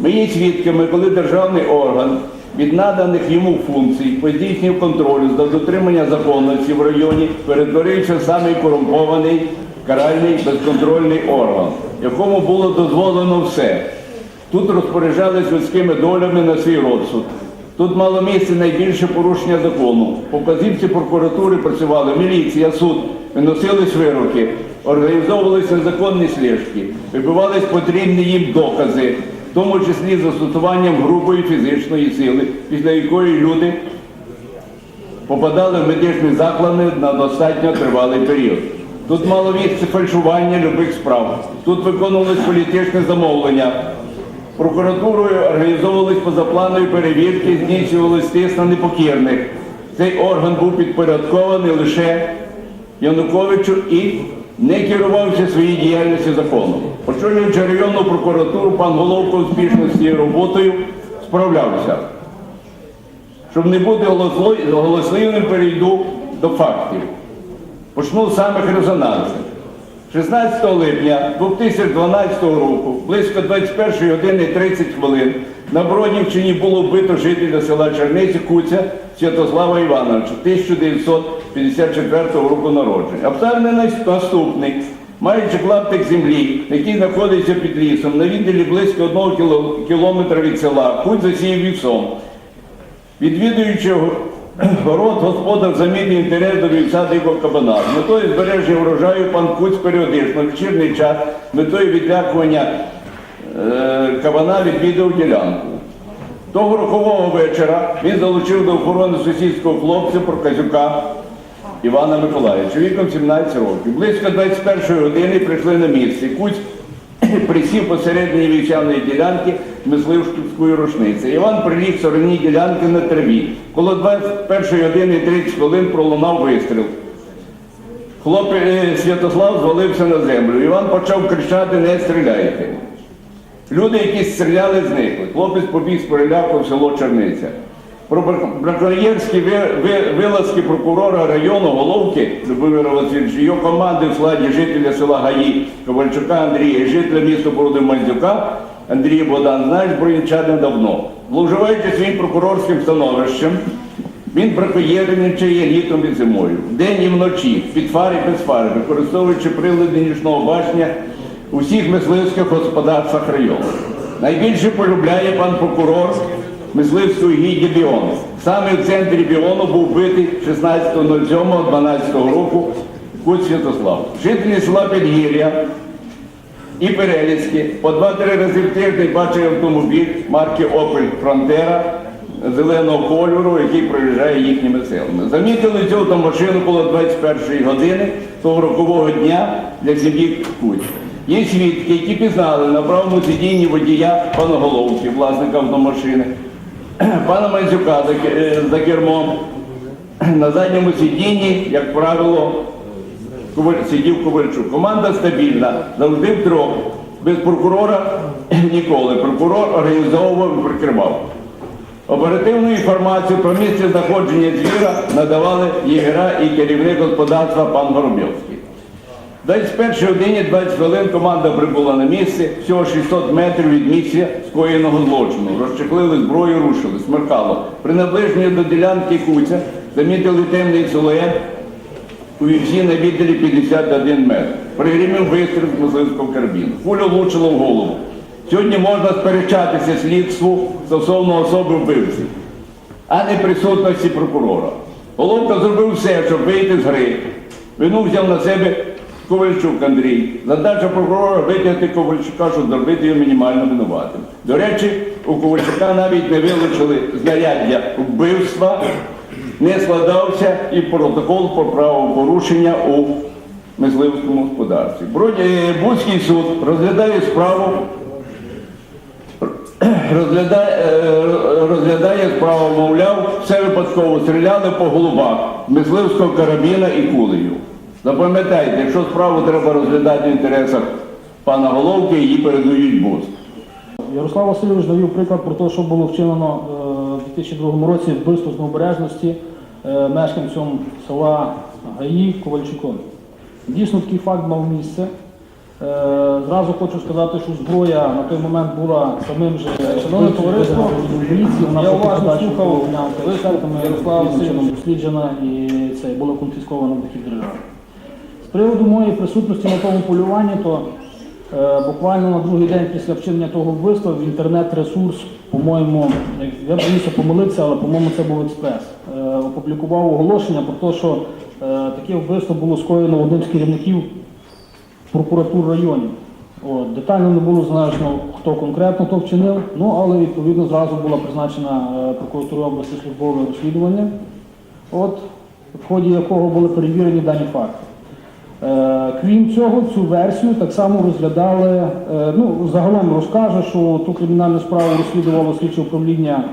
Ми є свідками, коли державний орган від наданих йому функцій по здійсненню контролю за дотримання законності в районі перетворився в самий корумпований каральний безконтрольний орган, якому було дозволено все. Тут розпоряджались людськими долями на свій розсуд. Тут мало місце найбільше порушення закону. По вказівці прокуратури працювали міліція, суд, виносились вироки, організовувалися незаконні слежки, вибивались потрібні їм докази, тому числі застосуванням грубої фізичної сили, після якої люди попадали в медичні заклади на достатньо тривалий період. Тут мало місце фальшування любих справ. Тут виконувались політичне замовлення. Прокуратурою організовувались позапланові перевірки, здійснювались тиск на непокірних. Цей орган був підпорядкований лише Януковичу і не керувався своєю діяльністю законом. Очолюючи районну прокуратуру, пан Головко успішно з цією роботою справлявся. Щоб не бути голосливим, перейду до фактів. Почну з самих резонансів. 16 липня 2012 року, близько 21 години 30 хвилин, на Бродівщині було вбито жителя села Черниці Куця Святослава Івановича 1954 року народження. Обставини наступний. Маючи клаптик землі, який знаходиться під лісом, на відділі близько одного кіло- кілометра від села, Куць засіяв вівсом. Відвідуючи город, господар замінює інтерес до вівця дикого кабана. Метою збереження врожаю пан Куць періодично в вечірній час метою відлякування е, кабана відвідав ділянку. Того рокового вечора він залучив до охорони сусідського хлопця Проказюка Івана Миколаївича віком 17 років. Близько 21 години прийшли на місце. Куць присів посередині вівчаної ділянки мисливської рушниці. Іван приліг стороні ділянки на траві. Коло 21 години 30 хвилин пролунав вистріл. Хлопець Святослав звалився на землю. Іван почав кричати Не стріляйте. Люди, які стріляли, зникли. Хлопець побіг з переляку в село Черниця. Браконьєрські ви- ви- вилазки прокурора району Головки Любомира Васильовича, його команди в складі жителя села Гаї Ковальчука Андрія жителя міста Бороди Мандзюка Андрія Богдан знаєш бронічани давно. Зловживаючи своїм прокурорським становищем, він браконьєрничає літом і зимою, вдень і вночі, під фари і без фари, використовуючи прилади нічного бачення у всіх мисливських господарствах району. Найбільше полюбляє пан прокурор мисливської гідді Біон. Саме в центрі Біону був вбитий 16.07.12 року Куць Святослав. Жителі села Підгір'я і Переліцькі по два-три рази в тиждень бачив автомобіль марки Opel Frontera зеленого кольору, який проїжджає їхніми силами. Замітили цю автомашину коло 21 години того рокового дня для сім'ї Куць. Є свідки, які пізнали на правому сидінні водія пана Головки, власника автомашини, пана Мандзюка за, е, кермом. На задньому сидінні, як правило, сидів Ковальчук. Команда стабільна, завжди втрьох. Без прокурора ніколи. Прокурор організовував і прикривав. Оперативну інформацію про місце знаходження звіра надавали єгера і керівник господарства пан Горобівський. В 21 годині 20 хвилин команда прибула на місце, всього 600 метрів від місця скоєного злочину. Розчехлили зброю, рушили, смеркало. При наближенні до ділянки Куця замітили темний силует у вівсі на відділі 51 метр. Пригримів вистріл з мисливського карбіну. Куля влучила в голову. Сьогодні можна сперечатися слідству стосовно особи вбивці, а не присутності прокурора. Головка зробив все, щоб вийти з гри. Вину взяв на себе Ковальчук Андрій. Задача прокурора витягти Ковальчука, щоб зробити його мінімально винуватим. До речі, у Ковальчука навіть не вилучили знаряддя вбивства, не складався і протокол про правопорушення у мисливському господарстві. Е, Буцький суд розглядає справу розглядає, е, розглядає справу, мовляв, все випадково стріляли по голубах, мисливського карабіна і кулею. Запам'ятайте, якщо справу треба розглядати в інтересах пана Головки, її передають БУС. Ярослав Васильович навів приклад про те, що було вчинено е, в 2002 році вбивство з необережності е, мешканцем села Гаї Ковальчуком. Дійсно, такий факт мав місце. Е, Зразу хочу сказати, що зброя на той момент була самим же шановне товариство. Я уважно слухав Ярослава таким Васильовича. досліджена і це було конфісковано в держави. З приводу моєї присутності на тому полюванні, то е, буквально на другий день після вчинення того вбивства в інтернет-ресурс, по-моєму, я боюся помилитися, але по-моєму це був експрес, е, опублікував оголошення про те, що е, таке вбивство було скоєно одним з керівників прокуратур районів. От, детально не було значно, хто конкретно то вчинив, ну але відповідно зразу була призначена е, прокуратура області службове розслідування, от, в ході якого були перевірені дані факти. Е, Крім цього, цю версію так само розглядали, е, ну, загалом розкаже, що ту кримінальну справу розслідувало слідче управління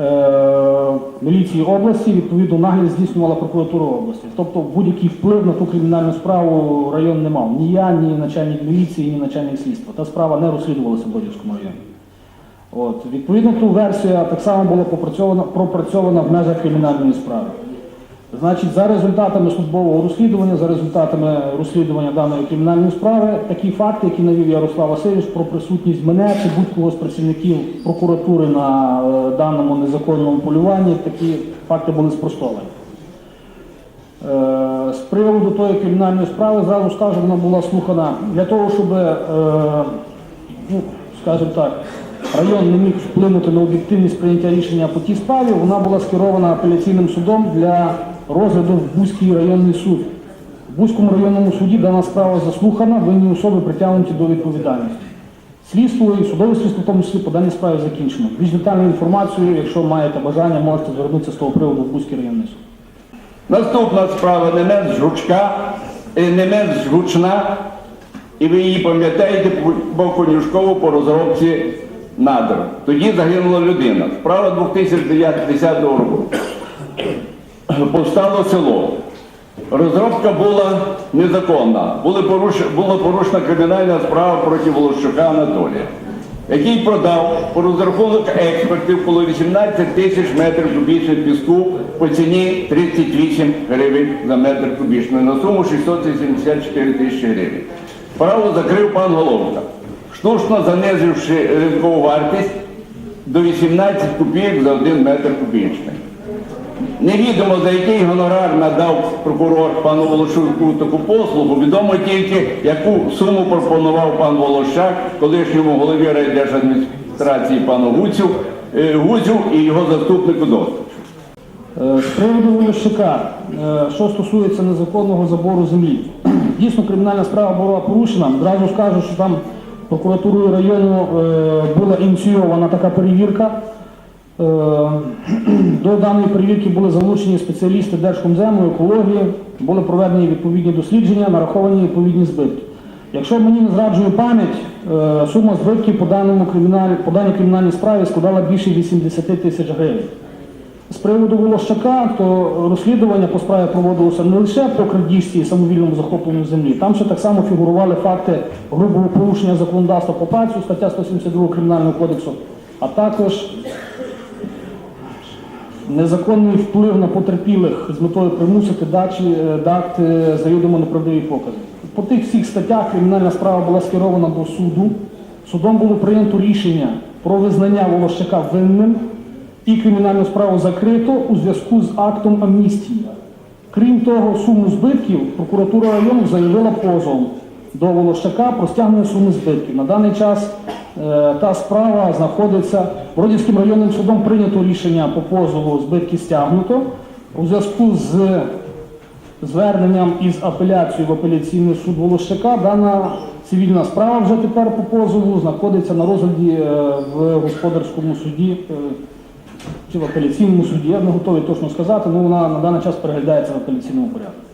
е, міліції області, відповідно нагляд здійснювала прокуратура області. Тобто будь-який вплив на ту кримінальну справу район не мав. Ні я, ні начальник міліції, ні начальник слідства. Та справа не розслідувалася в Бодівському районі. От, відповідно, ту версія так само була попрацьована, пропрацьована в межах кримінальної справи. Значить, за результатами службового розслідування, за результатами розслідування даної кримінальної справи, такі факти, які навів Ярослав Васильович про присутність мене чи будь-кого з працівників прокуратури на е, даному незаконному полюванні, такі факти були спростовані. Е, з приводу тої кримінальної справи, зразу скажу, вона була слухана для того, щоб, е, ну, скажімо так, район не міг вплинути на об'єктивність прийняття рішення по тій справі, вона була скерована апеляційним судом для розгляду в Бузький районний суд. В Бузькому районному суді дана справа заслухана, винні особи притягнуті до відповідальності. Слідство і судове слідство, в тому числі по даній справі закінчено. Більш детальну інформацію, якщо маєте бажання, можете звернутися з того приводу в Бузький районний суд. Наступна справа не менш жучка, е, не менш гучна, і ви її пам'ятаєте по конюшкову по розробці надр. Тоді загинула людина. Справа 2010 року. Повстало село. Розробка була незаконна. Були поруш... Була порушена кримінальна справа проти Волощука Анатолія, який продав по розрахунок експертів коло 18 тисяч метрів кубічних піску по ціні 38 гривень за метр кубічний на суму 684 тисячі гривень. Справу закрив пан Головка, штучно занизивши ринкову вартість до 18 копійок за один метр кубічний. Невідомо за який гонорар надав прокурор пану Волошуку таку послугу. Відомо тільки, яку суму пропонував пан Волощак, колишньому голові райдержадміністрації пану Гуцю, е, і його заступнику Досточу. Е, З приводу Волощука, е, що стосується незаконного забору землі, дійсно кримінальна справа була порушена. Зразу скажу, що там прокуратурою району була ініційована така перевірка. Е, До даної перевірки були залучені спеціалісти Держкомзему, екології, були проведені відповідні дослідження, нараховані відповідні збитки. Якщо мені не зраджує пам'ять, е, сума збитків по, даному криміналі, по даній кримінальній справі складала більше 80 тисяч гривень. З приводу Волощака, то розслідування по справі проводилося не лише по крадіжці і самовільному захопленню землі, там ще так само фігурували факти грубого порушення законодавства по працю, стаття 172 Кримінального кодексу, а також незаконний вплив на потерпілих з метою примусити дачі, е, дати завідомо неправдиві покази. По тих всіх статтях кримінальна справа була скерована до суду. Судом було прийнято рішення про визнання Волощака винним і кримінальну справу закрито у зв'язку з актом амністії. Крім того, суму збитків прокуратура району заявила позовом до Волощака про стягнення суми збитків. На даний час е, та справа знаходиться Бродівським районним судом прийнято рішення по позову збитки стягнуто. У зв'язку з зверненням із апеляцією в апеляційний суд Волощака дана цивільна справа вже тепер по позову знаходиться на розгляді е, в господарському суді е, чи в апеляційному суді. Я не готовий точно сказати, але вона на даний час переглядається в апеляційному порядку.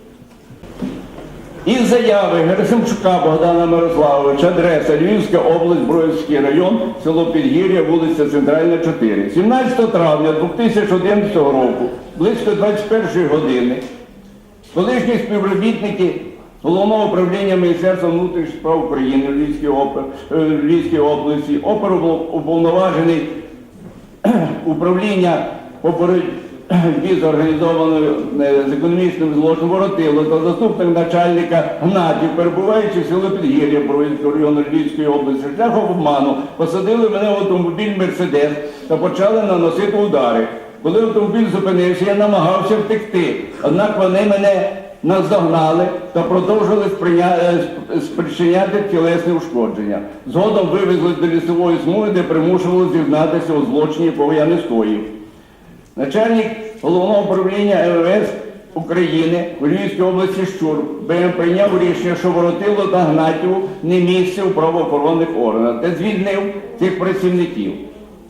Із заяви Герасимчука Богдана Мирославовича, адреса Львівська область, Броївський район, село Підгір'я, вулиця Центральна, 4. 17 травня 2011 року, близько 21 години, колишні співробітники Головного управління Міністерства внутрішніх справ України е, Львівській області, оперуповноважений управління по боротьбі із організованою е, з економічним злочином Воротило та заступник начальника Гнатів, перебуваючи в селі Підгір'я Бровинського району Львівської області, шляхом обману, посадили мене в автомобіль Мерседес та почали наносити удари. Коли автомобіль зупинився, я намагався втекти, однак вони мене наздогнали та продовжили е, сп- спричиняти тілесне ушкодження. Згодом вивезли до лісової смуги, де примушували зізнатися у злочині, якого я не скоїв. Начальник головного управління МВС України у Львівській області Щур прийняв рішення, що Воротило та Гнатіву не місце у правоохоронних органах та звільнив цих працівників.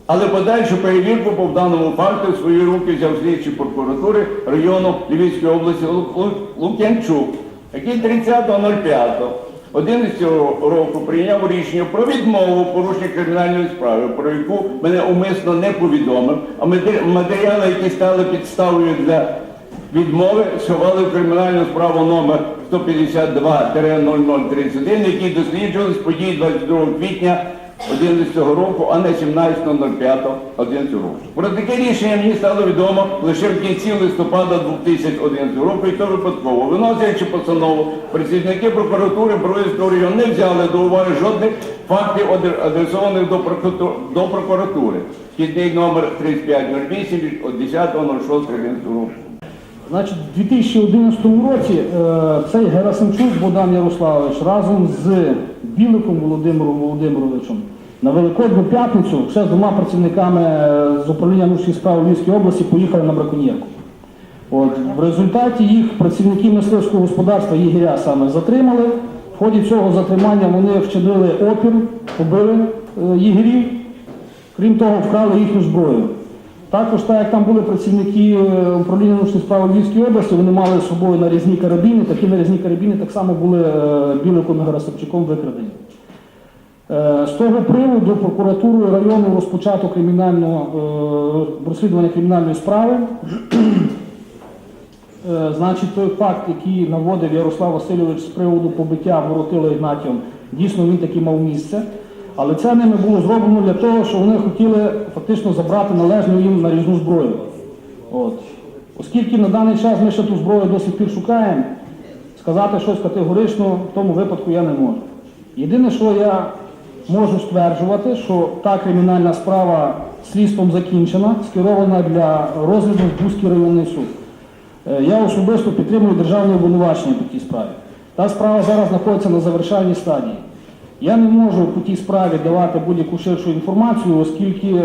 Але подальшу перевірку по даному факту в свої руки взяв слідчий прокуратури району Львівської області Лу- Лу- Лук'янчук, який 30.05 11 року прийняв рішення про відмову порушення кримінальної справи, про яку мене умисно не повідомив, а матері- матеріали, які стали підставою для відмови, сховали в кримінальну справу номер 152-0031, які досліджувались події 22 квітня 11 року, а не 17.05.11 року. Про таке рішення мені стало відомо лише в кінці листопада 2011 року, і то випадково. Виносячи постанову, працівники прокуратури Бровського району не взяли до уваги жодних фактів, адресованих до прокуратури. Хідний номер 3508 від 10.06.11 року. Значить, у 2011 році е, цей Герасимчук Богдан Ярославович разом з Біликом Володимиром Володимировичем на Великодну п'ятницю ще з двома працівниками е, з управління внутрішніх справ Львівської області поїхали на браконьєрку. От, в результаті їх працівники мисливського господарства єгеря саме затримали. В ході цього затримання вони вчинили опір, побили е, єгерів, крім того, вкрали їхню зброю. Також, так як там були працівники е, управління внутрішніх справ Львівської області, вони мали з собою нарізні карабіни. Такі нарізні карабіни так само були е, Біликом Гарасапчуком викрадені. Е, З того приводу прокуратурою району розпочато кримінального е, розслідування кримінальної справи. Значить, той факт, який наводив Ярослав Васильович з приводу побиття Воротила Ігнатієм, дійсно він таки мав місце. Але це ними було зроблено для того, що вони хотіли фактично забрати належну їм нарізну зброю. От. Оскільки на даний час ми ще ту зброю до сих пір шукаємо, сказати щось категорично в тому випадку я не можу. Єдине, що я можу стверджувати, що та кримінальна справа слідством закінчена, скерована для розгляду в Бузький районний суд. Е, Я особисто підтримую державне обвинувачення по тій справі. Та справа зараз знаходиться на завершальній стадії. Я не можу по тій справі давати будь-яку ширшу інформацію, оскільки е,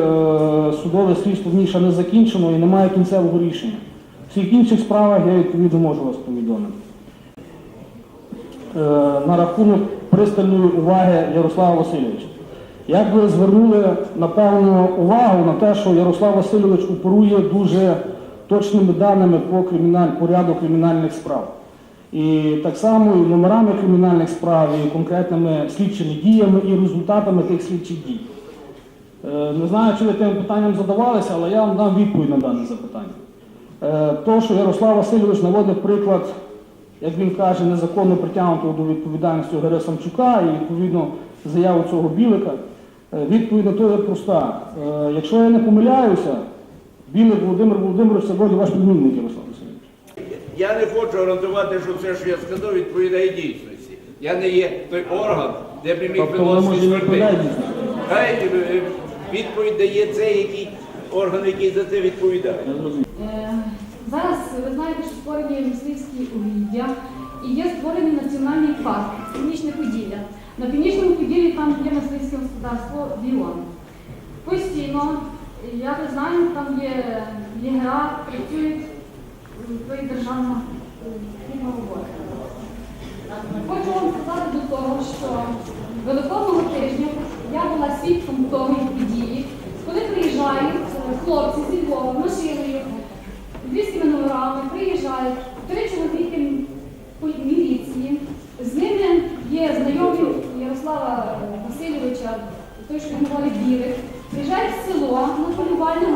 судове слідство в ще не закінчено і немає кінцевого рішення. В всіх інших справах я відповідно можу вас повідомити. Е, на рахунок пристальної уваги Ярослава Васильовича. Як ви звернули напевно увагу на те, що Ярослав Васильович оперує дуже точними даними по криміналь, по ряду кримінальних справ. І так само і номерами кримінальних справ, і конкретними слідчими діями і результатами тих слідчих дій. Е, Не знаю, чи ви тим питанням задавалися, але я вам дам відповідь на дане запитання. Е, То, що Ярослав Васильович наводив приклад, як він каже, незаконно притягнутого до відповідальності Гере Самчука і відповідно заяву цього білика, е, відповідь на то є проста. Якщо я не помиляюся, білик Володимир Володимирович сьогодні ваш племінник Ярослав. Я не хочу гарантувати, що все, що я сказав, відповідає дійсності. Я не є той орган, де б міг Тобто виносити смерти. Хай е, відповідь дає цей, який орган, який за це відповідає. Е, Зараз ви знаєте, що створені мисливські угіддя і є створений національний парк Північне Поділля. На північному поділлі там є мисливське господарство Віон. Постійно, я ви знаю, там є єгера, працюють то державна фірма роботи. Хочу вам сказати до того, що великодного тижня я була свідком того події, коли приїжджають е, хлопці зі Львова машиною, львівськими номерами, приїжджають три чоловіки міліції. З ними є знайомі Ярослава Васильовича, той, що називали Білик. Приїжджають в село на полювання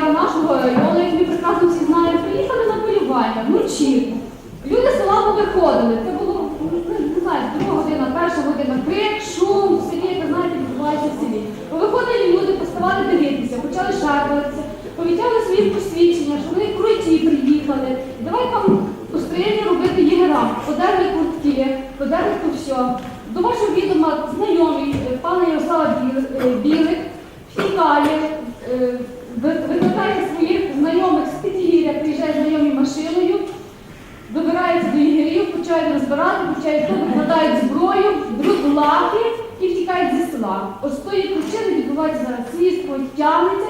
мера нашого району, які прекрасно всі знають, приїхали на полювання ну, вночі. Люди з села повиходили. Це було, ну, не знаю, друга година, перша година, крик, шум, в селі, як знаєте, відбувається в селі. Повиходили люди, поставали дивитися, почали шарпатися, повітяли свої посвідчення, що вони круті приїхали. Давай там у робити єгера, Подерли куртки, подерли то все. Слідство,